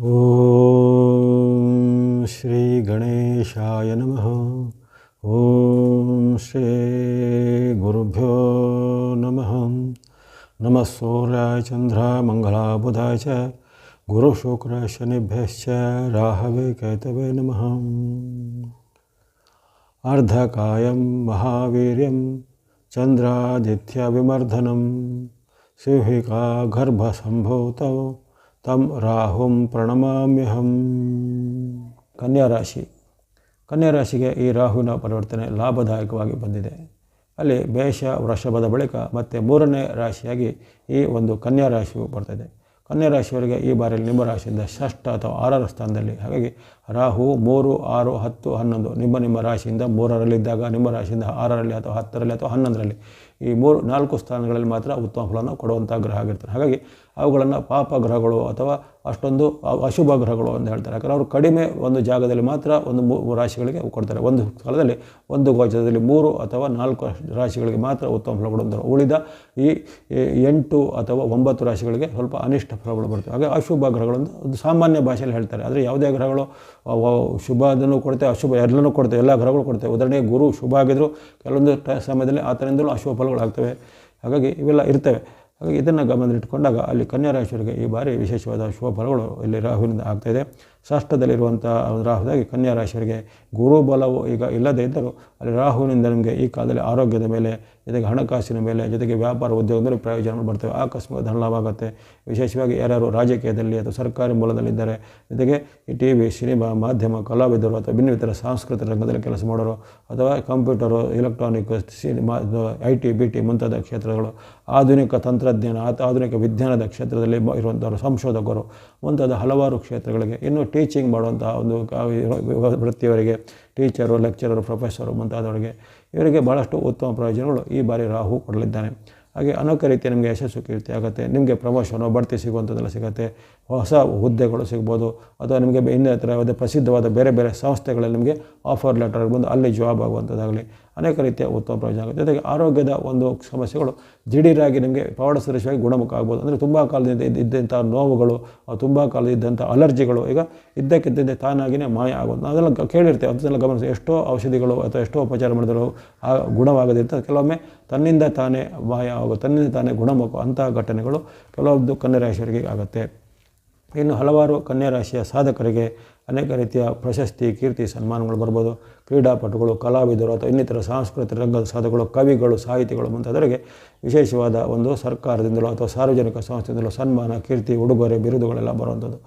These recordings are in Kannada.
ॐ श्रीगणेशाय नमः। ॐ श्रीगुरुभ्यो नमः। नमः सूर्याय चन्द्राय मङ्गलाय बुधाय च गुरुशुक्राय शनिभ्यश्च राहवे केतवे नमः। अर्धकायं महावीर्यं चन्द्रादित्यविमर्दनं सिंहिका ತಮ್ ರಾಹುಂ ಪ್ರಣಮಾಮ್ಯಹಂ ಕನ್ಯಾ ರಾಶಿ. ಕನ್ಯಾ ರಾಶಿಗೆ ಈ ರಾಹುವಿನ ಪರಿವರ್ತನೆ ಲಾಭದಾಯಕವಾಗಿ ಬಂದಿದೆ. ಅಲ್ಲಿ ಬೇಷ ವೃಷಭದ ಬಳಿಕ ಮತ್ತೆ ಮೂರನೇ ರಾಶಿಯಾಗಿ ಈ ಒಂದು ಕನ್ಯಾ ರಾಶಿಯು ಬರ್ತದೆ. ಕನ್ಯಾ ರಾಶಿಯವರಿಗೆ ಈ ಬಾರಿಯಲ್ಲಿ ನಿಮ್ಮ ರಾಶಿಯಿಂದ ಷಷ್ಠ ಅಥವಾ ಆರರ ಸ್ಥಾನದಲ್ಲಿ, ಹಾಗಾಗಿ ರಾಹು ಮೂರು, ಆರು, ಹತ್ತು, ಹನ್ನೊಂದು ನಿಮ್ಮ ನಿಮ್ಮ ರಾಶಿಯಿಂದ ಮೂರರಲ್ಲಿದ್ದಾಗ, ನಿಮ್ಮ ರಾಶಿಯಿಂದ ಆರರಲ್ಲಿ ಅಥವಾ ಹತ್ತರಲ್ಲಿ ಅಥವಾ ಹನ್ನೊಂದರಲ್ಲಿ ಈ ಮೂರು, ನಾಲ್ಕು ಸ್ಥಾನಗಳಲ್ಲಿ ಮಾತ್ರ ಉತ್ತಮ ಫಲವನ್ನು ಕೊಡುವಂಥ ಗ್ರಹ ಆಗಿರ್ತಾರೆ. ಹಾಗಾಗಿ ಅವುಗಳನ್ನು ಪಾಪ ಗ್ರಹಗಳು ಅಥವಾ ಅಷ್ಟೊಂದು ಅಶುಭ ಗ್ರಹಗಳು ಅಂತ ಹೇಳ್ತಾರೆ. ಯಾಕಂದರೆ ಅವರು ಕಡಿಮೆ ಒಂದು ಜಾಗದಲ್ಲಿ ಮಾತ್ರ ಒಂದು ಮೂರು ರಾಶಿಗಳಿಗೆ ಕೊಡ್ತಾರೆ. ಒಂದು ಕಾಲದಲ್ಲಿ ಒಂದು ಗೋಚರದಲ್ಲಿ ಮೂರು ಅಥವಾ ನಾಲ್ಕು ರಾಶಿಗಳಿಗೆ ಮಾತ್ರ ಉತ್ತಮ ಫಲ ಕೊಡುವಂಥವ್ರು ಉಳಿದ ಈ ಎಂಟು ಅಥವಾ ಒಂಬತ್ತು ರಾಶಿಗಳಿಗೆ ಸ್ವಲ್ಪ ಅನಿಷ್ಟ ಫಲಗಳು ಬರ್ತವೆ. ಹಾಗೆ ಅಶುಭ ಗ್ರಹಗಳು ಅಂತ ಒಂದು ಸಾಮಾನ್ಯ ಭಾಷೆಯಲ್ಲಿ ಹೇಳ್ತಾರೆ. ಆದರೆ ಯಾವುದೇ ಗ್ರಹಗಳು ಶುಭ ಅದನ್ನು ಕೊಡ್ತೇವೆ, ಅಶುಭ ಎಲ್ಲನೂ ಕೊಡ್ತೇವೆ, ಎಲ್ಲ ಗ್ರಹಗಳು ಕೊಡ್ತೇವೆ. ಉದಾಹರಣೆಗೆ ಗುರು ಶುಭ ಆಗಿದ್ದರೂ ಕೆಲವೊಂದು ಟ ಸಮಯದಲ್ಲಿ ಆತನಿಂದಲೂ ಅಶುಭ ಫಲಗಳಾಗ್ತವೆ ಹಾಗಾಗಿ ಇವೆಲ್ಲ ಇರ್ತವೆ. ಹಾಗಾಗಿ ಇದನ್ನು ಗಮನದಲ್ಲಿಟ್ಟುಕೊಂಡಾಗ ಅಲ್ಲಿ ಕನ್ಯಾ ರಾಶಿಯವರಿಗೆ ಈ ಬಾರಿ ವಿಶೇಷವಾದ ಶುಭ ಫಲಗಳು ಇಲ್ಲಿ ರಾಹುವಿನಿಂದ ಆಗ್ತಾಯಿದೆ ಷಷ್ಠದಲ್ಲಿರುವಂಥ ರಾಹುದಾಗಿ ಕನ್ಯಾ ರಾಶಿಯವರಿಗೆ ಗುರು ಬಲವು ಈಗ ಇಲ್ಲದೇ ಇದ್ದರೂ ಅಲ್ಲಿ ರಾಹುವಿನಿಂದ ನಿಮಗೆ ಈ ಕಾಲದಲ್ಲಿ ಆರೋಗ್ಯದ ಮೇಲೆ, ಜೊತೆಗೆ ಹಣಕಾಸಿನ ಮೇಲೆ, ಜೊತೆಗೆ ವ್ಯಾಪಾರ ಉದ್ಯೋಗದಲ್ಲಿ ಪ್ರಯೋಜನಗಳು ಬರ್ತವೆ. ಆಕಸ್ಮಿಕ ಧನ ಲಾಭ ವಿಶೇಷವಾಗಿ ಯಾರ್ಯಾರು ರಾಜಕೀಯದಲ್ಲಿ ಅಥವಾ ಸರ್ಕಾರಿ ಮೂಲದಲ್ಲಿದ್ದಾರೆ, ಜೊತೆಗೆ ಈ ಟಿ ವಿ, ಸಿನಿಮಾ, ಮಾಧ್ಯಮ, ಕಲಾವಿದರು ಅಥವಾ ಭಿನ್ನಿತರ ಸಾಂಸ್ಕೃತಿಕ ರಂಗದಲ್ಲಿ ಕೆಲಸ ಮಾಡೋರು ಅಥವಾ computer electronic cinema I T, B T ಮುಂತಾದ ಕ್ಷೇತ್ರಗಳು, ಆಧುನಿಕ ತಂತ್ರಜ್ಞಾನ ಆಧುನಿಕ ವಿಜ್ಞಾನದ ಕ್ಷೇತ್ರದಲ್ಲಿ ಇರುವಂಥವರು ಸಂಶೋಧಕರು ಮುಂತಾದ ಹಲವಾರು ಕ್ಷೇತ್ರಗಳಿಗೆ ಇನ್ನು ಟೀಚಿಂಗ್ ಮಾಡುವಂತಹ ಒಂದು ವೃತ್ತಿಯವರಿಗೆ ಟೀಚರು ಲೆಕ್ಚರರು ಪ್ರೊಫೆಸರು ಮುಂತಾದವರಿಗೆ, ಇವರಿಗೆ ಭಾಳಷ್ಟು ಉತ್ತಮ ಪ್ರಯೋಜನಗಳು ಈ ಬಾರಿ ರಾಹು ಕೊಡಲಿದ್ದಾನೆ. ಹಾಗೆ ಅನೇಕ ರೀತಿಯ ನಿಮಗೆ ಯಶಸ್ಸು ಕೀರ್ತಿ ಆಗುತ್ತೆ, ನಿಮಗೆ ಪ್ರಮೋಷನು ಬಡ್ತಿ ಸಿಗುವಂಥದ್ದೆಲ್ಲ ಸಿಗುತ್ತೆ, ಹೊಸ ಹುದ್ದೆಗಳು ಸಿಗ್ಬೋದು, ಅಥವಾ ನಿಮಗೆ ಇನ್ನಿತರ ಯಾವುದೇ ಪ್ರಸಿದ್ಧವಾದ ಬೇರೆ ಬೇರೆ ಸಂಸ್ಥೆಗಳಲ್ಲಿ ನಿಮಗೆ ಆಫರ್ ಲೆಟರ್ ಬಂದು ಅಲ್ಲಿ ಜಾಬ್ ಆಗುವಂಥದ್ದಾಗಲಿ ಅನೇಕ ರೀತಿಯ ಉತ್ತಮ ಪ್ರಯೋಜನ ಆಗುತ್ತೆ ಜೊತೆಗೆ ಆರೋಗ್ಯದ ಒಂದು ಸಮಸ್ಯೆಗಳು ದಿಢೀರಾಗಿ ನಿಮಗೆ ಪವಾಡ ಸದೃಶವಾಗಿ ಗುಣಮುಖ ಆಗ್ಬೋದು. ಅಂದರೆ ತುಂಬ ಕಾಲದಿಂದ ಇದ್ದ- ಇದ್ದಂಥ ನೋವುಗಳು ತುಂಬ ಕಾಲದಿಂದ ಇದ್ದಂಥ ಅಲರ್ಜಿಗಳು, ಈಗ ಇದ್ದಕ್ಕಿದ್ದಂತೆ ತಾನಾಗಿಯೇ ಮಾಯ ಆಗೋದು. ಗ- ಕೇಳಿರ್ತೇವೆ ಅದನ್ನೆಲ್ಲ ಗಮನಿಸಿ ಎಷ್ಟೋ ಔಷಧಿಗಳು ಅಥವಾ ಎಷ್ಟೋ ಉಪಚಾರ ಮಾಡಿದರೂ ಆ ಗುಣವಾಗದಿರ್ತ ಕೆಲವೊಮ್ಮೆ ತನ್ನಿಂದ ತಾನೇ ಮಾಯ ಆಗೋದು, ತನ್ನಿಂದ ತಾನೇ ಗುಣಮುಖ ಅಂತಹ ಘಟನೆಗಳು ಕೆಲವೊಂದು ಕನ್ನಡ ರಾಶಿಯವರಿಗೆ ಆಗುತ್ತೆ. ಇನ್ನು ಹಲವಾರು ಕನ್ಯಾ ರಾಶಿಯ ಸಾಧಕರಿಗೆ ಅನೇಕ ರೀತಿಯ ಪ್ರಶಸ್ತಿ, ಕೀರ್ತಿ ಸನ್ಮಾನಗಳು ಬರ್ಬೋದು. ಕ್ರೀಡಾಪಟುಗಳು, ಕಲಾವಿದರು ಅಥವಾ ಇನ್ನಿತರ ಸಾಂಸ್ಕೃತಿಕ ರಂಗದ ಸಾಧಕಗಳು, ಕವಿಗಳು, ಸಾಹಿತಿಗಳು ಮುಂತಾದವರಿಗೆ ವಿಶೇಷವಾದ ಒಂದು ಸರ್ಕಾರದಿಂದಲೋ ಅಥವಾ ಸಾರ್ವಜನಿಕ ಸಂಸ್ಥೆಯಿಂದಲೋ ಸನ್ಮಾನ, ಕೀರ್ತಿ, ಉಡುಗೊರೆ, ಬಿರುದುಗಳೆಲ್ಲ ಬರುವಂಥದ್ದು.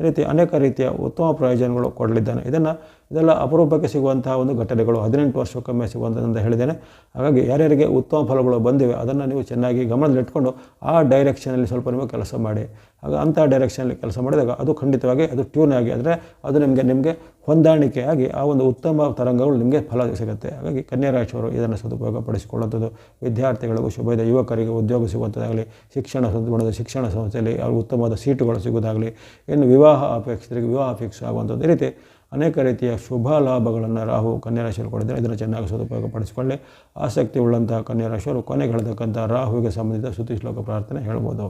ಈ ರೀತಿ ಅನೇಕ ರೀತಿಯ ಉತ್ತಮ ಪ್ರಯೋಜನಗಳು ಕೊಡಲಿದ್ದಾನೆ. ಇದನ್ನು ಇದೆಲ್ಲ ಅಪರೂಪಕ್ಕೆ ಸಿಗುವಂತಹ ಒಂದು ಘಟನೆಗಳು, ಹದಿನೆಂಟು ವರ್ಷಕ್ಕೊಮ್ಮೆ ಸಿಗುವಂಥದ್ದು ಹೇಳಿದ್ದೇನೆ. ಹಾಗಾಗಿ ಯಾರ್ಯಾರಿಗೆ ಉತ್ತಮ ಫಲಗಳು ಬಂದಿವೆ, ಅದನ್ನು ನೀವು ಚೆನ್ನಾಗಿ ಗಮನದಲ್ಲಿಟ್ಕೊಂಡು ಆ ಡೈರೆಕ್ಷನಲ್ಲಿ ಸ್ವಲ್ಪ ನೀವು ಕೆಲಸ ಮಾಡಿ. ಆಗ ಅಂಥ ಡೈರೆಕ್ಷನಲ್ಲಿ ಕೆಲಸ ಮಾಡಿದಾಗ ಅದು ಖಂಡಿತವಾಗಿ ಅದು ಟ್ಯೂನ್ ಆಗಿ ಅಂದರೆ ಅದು ನಿಮಗೆ ನಿಮಗೆ ಹೊಂದಾಣಿಕೆಯಾಗಿ ಆ ಒಂದು ಉತ್ತಮ ತರಂಗಗಳು ನಿಮಗೆ ಫಲ ಸಿಗುತ್ತೆ. ಹಾಗಾಗಿ ಕನ್ಯಾ ರಾಶಿಯವರು ಇದನ್ನು ಸದುಪಯೋಗ ಪಡಿಸಿಕೊಳ್ಳುವಂಥದ್ದು ವಿದ್ಯಾರ್ಥಿಗಳಿಗೂ ಶುಭದ, ಯುವಕರಿಗೆ ಉದ್ಯೋಗ ಸಿಗುವಂಥದ್ದಾಗಲಿ, ಶಿಕ್ಷಣ ಸದ್ಗುಣದ ಶಿಕ್ಷಣ ಸಂಸ್ಥೆಯಲ್ಲಿ ಅವ್ರಿಗೆ ಉತ್ತಮವಾದ ಸೀಟುಗಳು ಸಿಗುವುದಾಗಲಿ, ಇನ್ನು ವಿವಾಹ ಅಪೇಕ್ಷಿತರಿಗೆ ವಿವಾಹ ಅಪೇಕ್ಷೆ ಆಗುವಂಥದ್ದು ಈ ರೀತಿ ಅನೇಕ ರೀತಿಯ ಶುಭ ಲಾಭಗಳನ್ನು ರಾಹು ಕನ್ಯಾ ರಾಶಿಯಲ್ಲಿ ಕೊಡಿದ್ದಾರೆ ಇದನ್ನು ಚೆನ್ನಾಗಿ ಸದುಪಯೋಗ ಪಡಿಸಿಕೊಳ್ಳಿ ಆಸಕ್ತಿ ಉಳ್ಳಂತಹ ಕನ್ಯಾ ರಾಶಿಯವರು ಕೊನೆಗೆ ಹೇಳ್ತಕ್ಕಂಥ ರಾಹುವಿಗೆ ಸಂಬಂಧಿಸಿದ ಸ್ತುತಿ ಶ್ಲೋಕ ಪ್ರಾರ್ಥನೆ ಹೇಳ್ಬೋದು.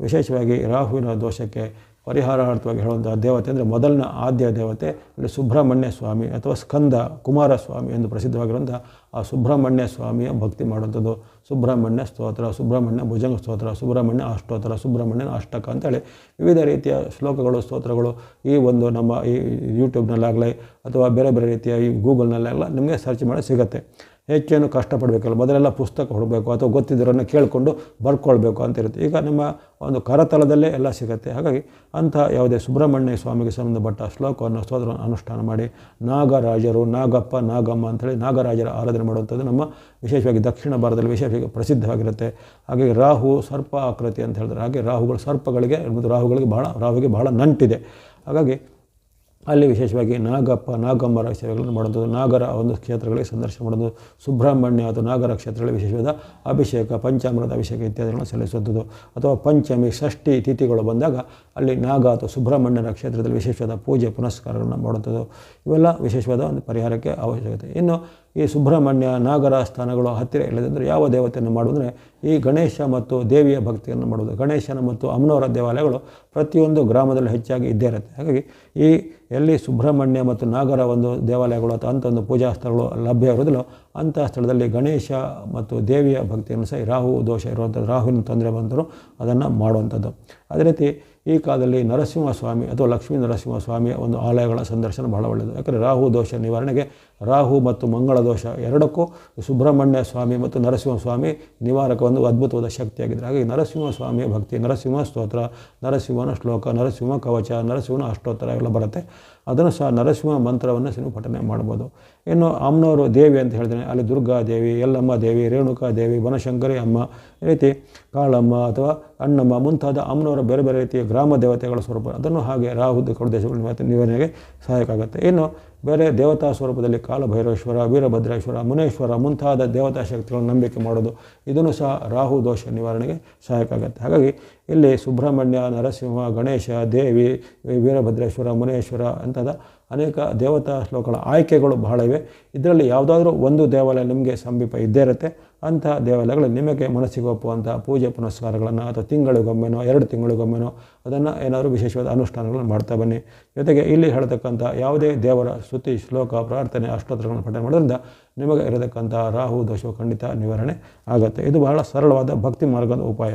ವಿಶೇಷವಾಗಿ ರಾಹುವಿನ ದೋಷಕ್ಕೆ ಪರಿಹಾರಾರ್ಥವಾಗಿ ಹೇಳುವಂಥ ದೇವತೆ ಅಂದರೆ ಮೊದಲನ ಆದ್ಯ ದೇವತೆ ಅಂದರೆ ಸುಬ್ರಹ್ಮಣ್ಯ ಸ್ವಾಮಿ ಅಥವಾ ಸ್ಕಂದ ಕುಮಾರಸ್ವಾಮಿ ಎಂದು ಪ್ರಸಿದ್ಧವಾಗಿರುವಂಥ ಆ ಸುಬ್ರಹ್ಮಣ್ಯ ಸ್ವಾಮಿಯ ಭಕ್ತಿ ಮಾಡುವಂಥದ್ದು. ಸುಬ್ರಹ್ಮಣ್ಯ ಸ್ತೋತ್ರ, ಸುಬ್ರಹ್ಮಣ್ಯ ಭುಜಂಗ ಸ್ತೋತ್ರ, ಸುಬ್ರಹ್ಮಣ್ಯ ಅಷ್ಟೋತ್ತರ ಸುಬ್ರಹ್ಮಣ್ಯನ ಅಷ್ಟಕ ಅಂತೇಳಿ ವಿವಿಧ ರೀತಿಯ ಶ್ಲೋಕಗಳು, ಸ್ತೋತ್ರಗಳು ಈ ಒಂದು ನಮ್ಮ ಈ ಯೂಟ್ಯೂಬ್ನಲ್ಲಾಗಲಿ ಅಥವಾ ಬೇರೆ ಬೇರೆ ರೀತಿಯ ಈ ಗೂಗಲ್ನಲ್ಲೆಲ್ಲ ನಿಮಗೆ ಸರ್ಚ್ ಮಾಡಿ ಸಿಗುತ್ತೆ. ಹೆಚ್ಚೇನು ಕಷ್ಟಪಡಬೇಕಲ್ಲ. ಮೊದಲೆಲ್ಲ ಪುಸ್ತಕ ಹುಡಬೇಕು ಅಥವಾ ಗೊತ್ತಿದ್ದರನ್ನು ಕೇಳಿಕೊಂಡು ಬರ್ಕೊಳ್ಬೇಕು ಅಂತ ಇರುತ್ತೆ. ಈಗ ನಿಮ್ಮ ಒಂದು ಕರತಲದಲ್ಲೇ ಎಲ್ಲ ಸಿಗುತ್ತೆ. ಹಾಗಾಗಿ ಅಂಥ ಯಾವುದೇ ಸುಬ್ರಹ್ಮಣ್ಯ ಸ್ವಾಮಿಗೆ ಸಂಬಂಧಪಟ್ಟ ಶ್ಲೋಕವನ್ನು ಸ್ತೋತ್ರ ಅನುಷ್ಠಾನ ಮಾಡಿ, ನಾಗರಾಜರು, ನಾಗಪ್ಪ, ನಾಗಮ್ಮ ಅಂಥೇಳಿ ನಾಗರಾಜರ ಆರಾಧನೆ ಮಾಡುವಂಥದ್ದು ನಮ್ಮ ವಿಶೇಷವಾಗಿ ದಕ್ಷಿಣ ಭಾರತದಲ್ಲಿ ವಿಶೇಷವಾಗಿ ಪ್ರಸಿದ್ಧವಾಗಿರುತ್ತೆ. ಹಾಗಾಗಿ ರಾಹು ಸರ್ಪ ಆಕೃತಿ ಅಂತ ಹೇಳಿದ್ರೆ ಹಾಗೆ ರಾಹುಗಳು ಸರ್ಪಗಳಿಗೆ, ರಾಹುಗಳಿಗೆ ಬಹಳ, ರಾಹುಗೆ ಬಹಳ ನಂಟಿದೆ. ಹಾಗಾಗಿ ಅಲ್ಲಿ ವಿಶೇಷವಾಗಿ ನಾಗಪ್ಪ, ನಾಗಮ್ಮರ ಸೇವೆಗಳನ್ನು ಮಾಡುವಂಥದ್ದು, ನಾಗರ ಒಂದು ಕ್ಷೇತ್ರಗಳಿಗೆ ಸಂದರ್ಶನ ಮಾಡೋದು ಸುಬ್ರಹ್ಮಣ್ಯ ಅಥವಾ ನಾಗರ ಕ್ಷೇತ್ರಗಳಿಗೆ ವಿಶೇಷವಾದ ಅಭಿಷೇಕ, ಪಂಚಾಮೃತ ಅಭಿಷೇಕ ಇತ್ಯಾದಿಗಳನ್ನು ಸಲ್ಲಿಸುವಂಥದ್ದು. ಅಥವಾ ಪಂಚಮಿ, ಷಷ್ಠಿ ತಿಥಿಗಳು ಬಂದಾಗ ಅಲ್ಲಿ ನಾಗ ಅಥವಾ ಸುಬ್ರಹ್ಮಣ್ಯನ ಕ್ಷೇತ್ರದಲ್ಲಿ ವಿಶೇಷವಾದ ಪೂಜೆ, ಪುನಸ್ಕಾರಗಳನ್ನು ಮಾಡುವಂಥದ್ದು. ಇವೆಲ್ಲ ವಿಶೇಷವಾದ ಒಂದು ಪರಿಹಾರಕ್ಕೆ ಅವಶ್ಯಕತೆ. ಇನ್ನು ಈ ಸುಬ್ರಹ್ಮಣ್ಯ ನಾಗರ ಸ್ಥಾನಗಳು ಹತ್ತಿರ ಇಲ್ಲದಿದ್ದರೆ ಯಾವ ದೇವತೆಯನ್ನು ಮಾಡುವುದರೆ ಈ ಗಣೇಶ ಮತ್ತು ದೇವಿಯ ಭಕ್ತಿಯನ್ನು ಮಾಡುವುದು. ಗಣೇಶನ ಮತ್ತು ಅಮ್ಮನವರ ದೇವಾಲಯಗಳು ಪ್ರತಿಯೊಂದು ಗ್ರಾಮದಲ್ಲಿ ಹೆಚ್ಚಾಗಿ ಇದ್ದೇ ಇರುತ್ತೆ. ಹಾಗಾಗಿ ಈ ಎಲ್ಲಿ ಸುಬ್ರಹ್ಮಣ್ಯ ಮತ್ತು ನಾಗರ ಒಂದು ದೇವಾಲಯಗಳು ಅಥವಾ ಅಂಥ ಒಂದು ಪೂಜಾ ಸ್ಥಳಗಳು ಲಭ್ಯ ಇರೋದಿಲ್ಲೋ ಅಂಥ ಸ್ಥಳದಲ್ಲಿ ಗಣೇಶ ಮತ್ತು ದೇವಿಯ ಭಕ್ತಿಯನ್ನು ಸಹ ರಾಹು ದೋಷ ಇರುವಂಥದ್ದು, ರಾಹುವಿನ ತೊಂದರೆ ಬಂದರೂ ಅದನ್ನು ಮಾಡುವಂಥದ್ದು. ಅದೇ ರೀತಿ ಈ ಕಾಲದಲ್ಲಿ ನರಸಿಂಹಸ್ವಾಮಿ ಅಥವಾ ಲಕ್ಷ್ಮೀ ನರಸಿಂಹಸ್ವಾಮಿಯ ಒಂದು ಆಲಯಗಳ ಸಂದರ್ಶನ ಬಹಳ ಒಳ್ಳೆಯದು. ಯಾಕಂದರೆ ರಾಹು ದೋಷ ನಿವಾರಣೆಗೆ ರಾಹು ಮತ್ತು ಮಂಗಳ ದೋಷ ಎರಡಕ್ಕೂ ಸುಬ್ರಹ್ಮಣ್ಯ ಸ್ವಾಮಿ ಮತ್ತು ನರಸಿಂಹಸ್ವಾಮಿ ನಿವಾರಕ ಒಂದು ಅದ್ಭುತವಾದ ಶಕ್ತಿಯಾಗಿದೆ ಹಾಗಾಗಿ ನರಸಿಂಹಸ್ವಾಮಿಯ ಭಕ್ತಿ, ನರಸಿಂಹ ಸ್ತೋತ್ರ, ನರಸಿಂಹನ ಶ್ಲೋಕ, ನರಸಿಂಹ ಕವಚ, ನರಸಿಂಹನ ಅಷ್ಟೋತ್ತರ ಎಲ್ಲ ಬರುತ್ತೆ. ಅದನ್ನು ಸಹ ನರಸಿಂಹ ಮಂತ್ರವನ್ನು ನೀವು ಪಠನೆ ಮಾಡ್ಬೋದು. ಇನ್ನು ಅಮ್ಮನವರು ದೇವಿ ಅಂತ ಹೇಳ್ತೇನೆ. ಅಲ್ಲಿ ದುರ್ಗಾ ದೇವಿ, ಯಲ್ಲಮ್ಮ ದೇವಿ, ರೇಣುಕಾ ದೇವಿ, ಬನಶಂಕರಿ ಅಮ್ಮ, ಈ ರೀತಿ ಕಾಳಮ್ಮ ಅಥವಾ ಅಣ್ಣಮ್ಮ ಮುಂತಾದ ಅಮ್ಮನವರ ಬೇರೆ ಬೇರೆ ರೀತಿಯ ಗ್ರಾಮ ದೇವತೆಗಳ ಸ್ವರೂಪ. ಅದನ್ನು ಹಾಗೆ ರಾಹು ದೇಶಗಳು ನಿವಾರಣೆಗೆ ಸಹಾಯಕ ಆಗುತ್ತೆ. ಇನ್ನು ಬೇರೆ ದೇವತಾ ಸ್ವರೂಪದಲ್ಲಿ ಕಾಲಭೈರವೇಶ್ವರ ವೀರಭದ್ರೇಶ್ವರ, ಮುನೇಶ್ವರ ಮುಂತಾದ ದೇವತಾ ಶಕ್ತಿಗಳನ್ನು ನಂಬಿಕೆ ಮಾಡೋದು, ಇದನ್ನು ಸಹ ರಾಹು ದೋಷ ನಿವಾರಣೆಗೆ ಸಹಾಯಕ ಆಗುತ್ತೆ. ಹಾಗಾಗಿ ಇಲ್ಲಿ ಸುಬ್ರಹ್ಮಣ್ಯ, ನರಸಿಂಹ, ಗಣೇಶ, ದೇವಿ, ವೀರಭದ್ರೇಶ್ವರ, ಮುನೇಶ್ವರ ಅಂಥದ ಅನೇಕ ದೇವತಾ ಶ್ಲೋಕಗಳ ಆಯ್ಕೆಗಳು ಬಹಳ ಇವೆ. ಇದರಲ್ಲಿ ಯಾವುದಾದ್ರೂ ಒಂದು ದೇವಾಲಯ ನಿಮಗೆ ಸಮೀಪ ಇದ್ದೇ ಇರುತ್ತೆ. ಅಂಥ ದೇವಾಲಯಗಳು ನಿಮಗೆ ಮನಸ್ಸಿಗೆ ಒಪ್ಪುವಂಥ ಪೂಜೆ ಪುನಸ್ಕಾರಗಳನ್ನು ಅಥವಾ ತಿಂಗಳಿಗೊಮ್ಮೆನೋ, ಎರಡು ತಿಂಗಳಿಗೊಮ್ಮೆನೋ, ಅದನ್ನು ಏನಾದರೂ ವಿಶೇಷವಾದ ಅನುಷ್ಠಾನಗಳನ್ನು ಮಾಡ್ತಾ ಬನ್ನಿ. ಜೊತೆಗೆ ಇಲ್ಲಿ ಹೇಳ್ತಕ್ಕಂಥ ಯಾವುದೇ ದೇವರ ಸ್ತುತಿ, ಶ್ಲೋಕ, ಪ್ರಾರ್ಥನೆ, ಅಷ್ಟೋತ್ತರಗಳನ್ನು ಪಠನೆ ಮಾಡೋದ್ರಿಂದ ನಿಮಗೆ ಇರತಕ್ಕಂಥ ರಾಹು ದೋಷವು ಖಂಡಿತ ನಿವಾರಣೆ ಆಗುತ್ತೆ. ಇದು ಬಹಳ ಸರಳವಾದ ಭಕ್ತಿ ಮಾರ್ಗದ ಉಪಾಯ.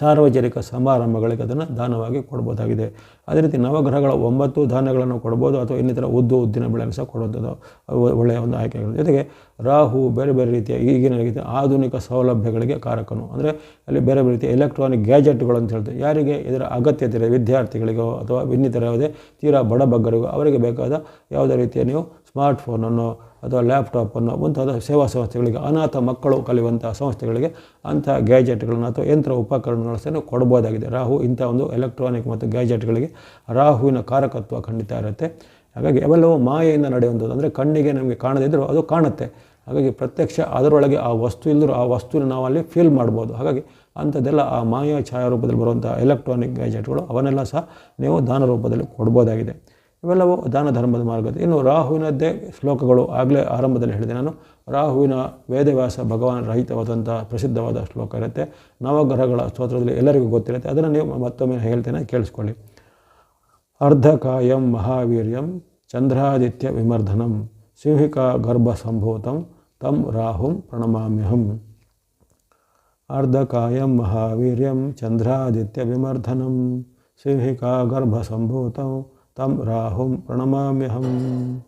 ಸಾರ್ವಜನಿಕ ಸಮಾರಂಭಗಳಿಗೆ ಅದನ್ನು ದಾನವಾಗಿ ಕೊಡ್ಬೋದಾಗಿದೆ. ಅದೇ ರೀತಿ ನವಗ್ರಹಗಳ ಒಂಬತ್ತು ಧಾನ್ಯಗಳನ್ನು ಕೊಡ್ಬೋದು ಅಥವಾ ಇನ್ನಿತರ ಉದ್ದು ಉದ್ದಿನ ಬೆಳೆಯನ್ನು ಸಹ ಕೊಡುವಂಥದ್ದು. ಒಳ್ಳೆಯ ಒಂದು ಆಯ್ಕೆಗಳು ಜೊತೆಗೆ ರಾಹು ಬೇರೆ ಬೇರೆ ರೀತಿಯ ಈಗಿನ ರೀತಿಯ ಆಧುನಿಕ ಸೌಲಭ್ಯಗಳಿಗೆ ಕಾರಕನು. ಅಂದರೆ ಅಲ್ಲಿ ಬೇರೆ ಬೇರೆ ರೀತಿಯ ಎಲೆಕ್ಟ್ರಾನಿಕ್ ಗ್ಯಾಜೆಟ್ಗಳು ಅಂತ ಹೇಳ್ತಾರೆ ಯಾರಿಗೆ ಇದರ ಅಗತ್ಯತೆ ಇದೆ ವಿದ್ಯಾರ್ಥಿಗಳಿಗೋ ಅಥವಾ ಇನ್ನಿತರ ಯಾವುದೇ ತೀರಾ ಬಡಬಗ್ಗರಿಗೋ ಅವರಿಗೆ ಬೇಕಾದ ಯಾವುದೇ ರೀತಿಯ ನೀವು ಸ್ಮಾರ್ಟ್ ಫೋನನ್ನು ಅಥವಾ ಲ್ಯಾಪ್ಟಾಪನ್ನು ಮುಂತಾದ ಸೇವಾ ಸಂಸ್ಥೆಗಳಿಗೆ ಅನಾಥ ಮಕ್ಕಳು ಕಲಿಯುವಂಥ ಸಂಸ್ಥೆಗಳಿಗೆ ಅಂಥ ಗ್ಯಾಜೆಟ್ಗಳನ್ನು ಅಥವಾ ಯಂತ್ರ ಉಪಕರಣಗಳನ್ನು ಸಹ ಕೊಡ್ಬೋದಾಗಿದೆ. ರಾಹು ಇಂಥ ಒಂದು ಎಲೆಕ್ಟ್ರಾನಿಕ್ ಮತ್ತು ಗ್ಯಾಜೆಟ್ಗಳಿಗೆ ರಾಹುವಿನ ಕಾರಕತ್ವ ಖಂಡಿತ ಇರುತ್ತೆ. ಹಾಗಾಗಿ ಅವೆಲ್ಲವೂ ಮಾಯೆಯಿಂದ ನಡೆಯುವಂಥದ್ದು. ಅಂದರೆ ಕಣ್ಣಿಗೆ ನಮಗೆ ಕಾಣದಿದ್ದರೂ ಅದು ಕಾಣುತ್ತೆ. ಹಾಗಾಗಿ ಪ್ರತ್ಯಕ್ಷ ಅದರೊಳಗೆ ಆ ವಸ್ತು ಇಲ್ಲದರೂ ಆ ವಸ್ತುವಿನ ನಾವು ಅಲ್ಲಿ ಫೀಲ್ ಮಾಡ್ಬೋದು. ಹಾಗಾಗಿ ಅಂಥದ್ದೆಲ್ಲ ಆ ಮಾಯಾ ಛಾಯಾ ರೂಪದಲ್ಲಿ ಬರುವಂಥ ಎಲೆಕ್ಟ್ರಾನಿಕ್ ಗ್ಯಾಜೆಟ್ಗಳು ಅವನ್ನೆಲ್ಲ ಸಹ ನೀವು ದಾನ ರೂಪದಲ್ಲಿ ಕೊಡ್ಬೋದಾಗಿದೆ. ಇವೆಲ್ಲವೂ ದಾನ ಧರ್ಮದ ಮಾರ್ಗ. ಇನ್ನು ರಾಹುವಿನದ್ದೇ ಶ್ಲೋಕಗಳು ಆಗಲೇ ಆರಂಭದಲ್ಲಿ ಹೇಳಿದೆ ನಾನು. ರಾಹುವಿನ ವೇದವ್ಯಾಸ ಭಗವಾನ್ ರಹಿತವಾದಂಥ ಪ್ರಸಿದ್ಧವಾದ ಶ್ಲೋಕ ಇರುತ್ತೆ. ನವಗ್ರಹಗಳ ಸ್ತೋತ್ರದಲ್ಲಿ ಎಲ್ಲರಿಗೂ ಗೊತ್ತಿರುತ್ತೆ. ಅದನ್ನು ನೀವು ಮತ್ತೊಮ್ಮೆ ಹೇಳ್ತೇನೆ ಕೇಳಿಸ್ಕೊಳ್ಳಿ. अर्धकाय महावीर चंद्रादित्य विमर्दनम अर्धकायं महावीर्यं चन्द्रादित्यविमर्दनं सिंहिकागर्भसम्भूतं तं राहुं प्रणमाम्यहम्। अर्धकायं महावीर्यं चन्द्रादित्यविमर्दनं सिंहिकागर्भसम्भूतं तं राहुं प्रणमाम्यहम्।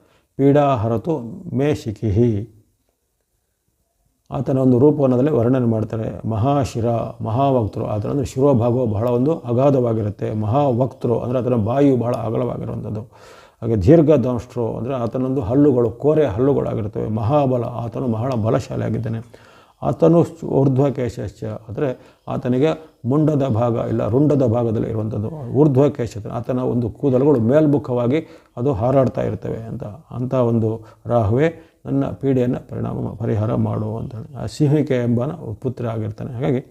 ಅತನುಶ್ಚೋರ್ಧ್ವಕೇಶಶ್ಚ ಪೀಡಾಹರತು ಮೇ ಶಿಖಿಹಿ ಆತನ ಒಂದು ರೂಪವನ್ನದಲ್ಲಿ ವರ್ಣನೆ ಮಾಡ್ತಾರೆ. ಮಹಾಶಿರ ಮಹಾವಕ್ತರು ಆತನ ಅಂದರೆ ಶಿರೋಭಾಗವು ಬಹಳ ಒಂದು ಅಗಾಧವಾಗಿರುತ್ತೆ. ಮಹಾವಕ್ತರು ಅಂದರೆ ಆತನ ಬಾಯು ಬಹಳ ಅಗಲವಾಗಿರುವಂಥದ್ದು. ಹಾಗೆ ದೀರ್ಘದಂಷ್ಟ್ರು ಅಂದರೆ ಆತನೊಂದು ಹಲ್ಲುಗಳು, ಕೋರೆ ಹಲ್ಲುಗಳಾಗಿರ್ತವೆ. ಮಹಾಬಲ, ಆತನು ಬಹಳ ಬಲಶಾಲಿಯಾಗಿದ್ದಾನೆ. ಆತನು ಊರ್ಧ್ವಕೇಶಶ್ಚ. ಅಂದರೆ ಆತನಿಗೆ ಮುಂಡದ ಭಾಗ ಇಲ್ಲ, ರುಂಡದ ಭಾಗದಲ್ಲಿ ಇರುವಂಥದ್ದು ಊರ್ಧ್ವಕೇಶ ಆತನ ಒಂದು ಕೂದಲುಗಳು ಮೇಲ್ಮುಖವಾಗಿ ಅದು ಹಾರಾಡ್ತಾ ಇರ್ತವೆ ಅಂತ ಅಂಥ ಒಂದು ರಾಹುವೆ ನನ್ನ ಪೀಡೆಯನ್ನು ಪರಿಣಾಮ ಪರಿಹಾರ ಮಾಡು ಅಂತೇಳಿ. ಆ ಸಿಂಹಿಕೆ ಎಂಬನ ಪುತ್ರ ಆಗಿರ್ತಾನೆ. ಹಾಗಾಗಿ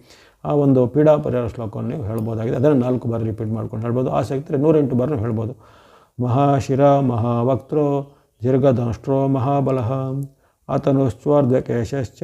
ಆ ಒಂದು ಪೀಡಾ ಪರಿಹಾರ ಶ್ಲೋಕವನ್ನು ನೀವು ಹೇಳ್ಬೋದಾಗಿದೆ. ಅದನ್ನು ನಾಲ್ಕು ಬಾರಿ ರಿಪೀಟ್ ಮಾಡ್ಕೊಂಡು ಹೇಳ್ಬೋದು. ಆಸಕ್ತಿ ನೂರೆಂಟು ಬಾರಿ ಹೇಳ್ಬೋದು. ಮಹಾಶಿರ ಮಹಾವಕ್ತೃ ದೀರ್ಘದಂಷ್ಟ್ರೋ ಮಹಾಬಲಹ ಆತನು ಸ್ವಾರ್ಧ್ವಕೇಶಶ್ಚ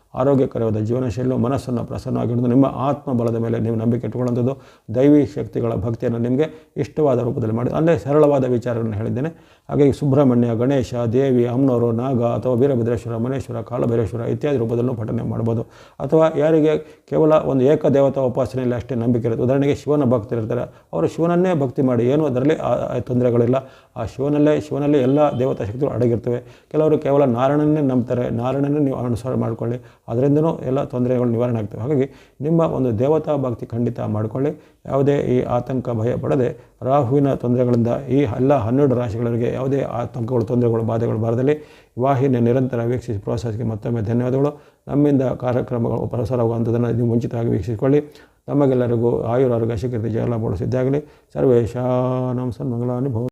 ಆರೋಗ್ಯಕರವಾದ ಜೀವನ ಶೈಲಿ ಮನಸ್ಸನ್ನು ಪ್ರಸನ್ನವಾಗಿಡೋದು ನಿಮ್ಮ ಆತ್ಮಬಲದ ಮೇಲೆ ನೀವು ನಂಬಿಕೆ ಇಟ್ಟುಕೊಳ್ಳುವಂಥದ್ದು ದೈವಿ ಶಕ್ತಿಗಳ ಭಕ್ತಿಯನ್ನು ನಿಮಗೆ ಇಷ್ಟವಾದ ರೂಪದಲ್ಲಿ ಮಾಡಿ. ಅಂದರೆ ಸರಳವಾದ ವಿಚಾರಗಳನ್ನು ಹೇಳಿದ್ದೇನೆ. ಹಾಗಾಗಿ ಸುಬ್ರಹ್ಮಣ್ಯ, ಗಣೇಶ, ದೇವಿ ಅಮ್ಮನವರು ನಾಗ ಅಥವಾ ವೀರಭದ್ರೇಶ್ವರ, ಮನೇಶ್ವರ ಕಾಲಭೈರೇಶ್ವರ ಇತ್ಯಾದಿ ರೂಪದಲ್ಲೂ ಪಠನೆ ಮಾಡ್ಬೋದು. ಅಥವಾ ಯಾರಿಗೆ ಕೇವಲ ಒಂದು ಏಕದೇವತಾ ಉಪಾಸನೆಯಲ್ಲಿ ಅಷ್ಟೇ ನಂಬಿಕೆ ಇರುತ್ತೆ. ಉದಾಹರಣೆಗೆ ಶಿವನ ಭಕ್ತರಿರ್ತಾರೆ ಅವರು ಶಿವನನ್ನೇ ಭಕ್ತಿ ಮಾಡಿ ಏನು ಅದರಲ್ಲಿ ತೊಂದರೆಗಳಿಲ್ಲ. ಆ ಶಿವನಲ್ಲೇ ಶಿವನಲ್ಲೇ ಎಲ್ಲ ದೇವತಾ ಶಕ್ತಿಗಳು ಅಡಗಿರ್ತವೆ. ಕೆಲವರು ಕೇವಲ ನಾರಾಯಣನ್ನೇ ನಂಬ್ತಾರೆ. ನಾರಾಯಣನೇ ನೀವು ಅನುಸರಣೆ ಮಾಡಿಕೊಳ್ಳಿ. ಅದರಿಂದನೂ ಎಲ್ಲ ತೊಂದರೆಗಳು ನಿವಾರಣೆ ಆಗ್ತವೆ. ಹಾಗಾಗಿ ನಿಮ್ಮ ಒಂದು ದೇವತಾ ಭಕ್ತಿ ಖಂಡಿತ ಮಾಡಿಕೊಳ್ಳಿ. ಯಾವುದೇ ಈ ಆತಂಕ ಭಯ ಪಡದೆ ರಾಹುವಿನ ತೊಂದರೆಗಳಿಂದ ಈ ಎಲ್ಲ ಹನ್ನೆರಡು ರಾಶಿಗಳಿಗೆ ಯಾವುದೇ ಆತಂಕಗಳು, ತೊಂದರೆಗಳು, ಬಾಧೆಗಳು ಬಾರದಲ್ಲಿ ವಾಹಿನಿ ನಿರಂತರ ವೀಕ್ಷಿಸಿ ಪ್ರೋತ್ಸಾಹಕ್ಕೆ ಮತ್ತೊಮ್ಮೆ ಧನ್ಯವಾದಗಳು. ನಮ್ಮಿಂದ ಕಾರ್ಯಕ್ರಮಗಳು ಪ್ರಸಾರವಾಗುವಂಥದ್ದನ್ನು ನೀವು ಮುಂಚಿತವಾಗಿ ವೀಕ್ಷಿಸಿಕೊಳ್ಳಿ. ನಮಗೆಲ್ಲರಿಗೂ ಆಯುರಾರೋಗ್ಯ ಜಯಲಾಭಗಳು ಸಿದ್ಧಾಗಲಿ. ಸರ್ವೇಶಾನಂ ಸನ್ಮಂಗಲಾನಿ ಭವ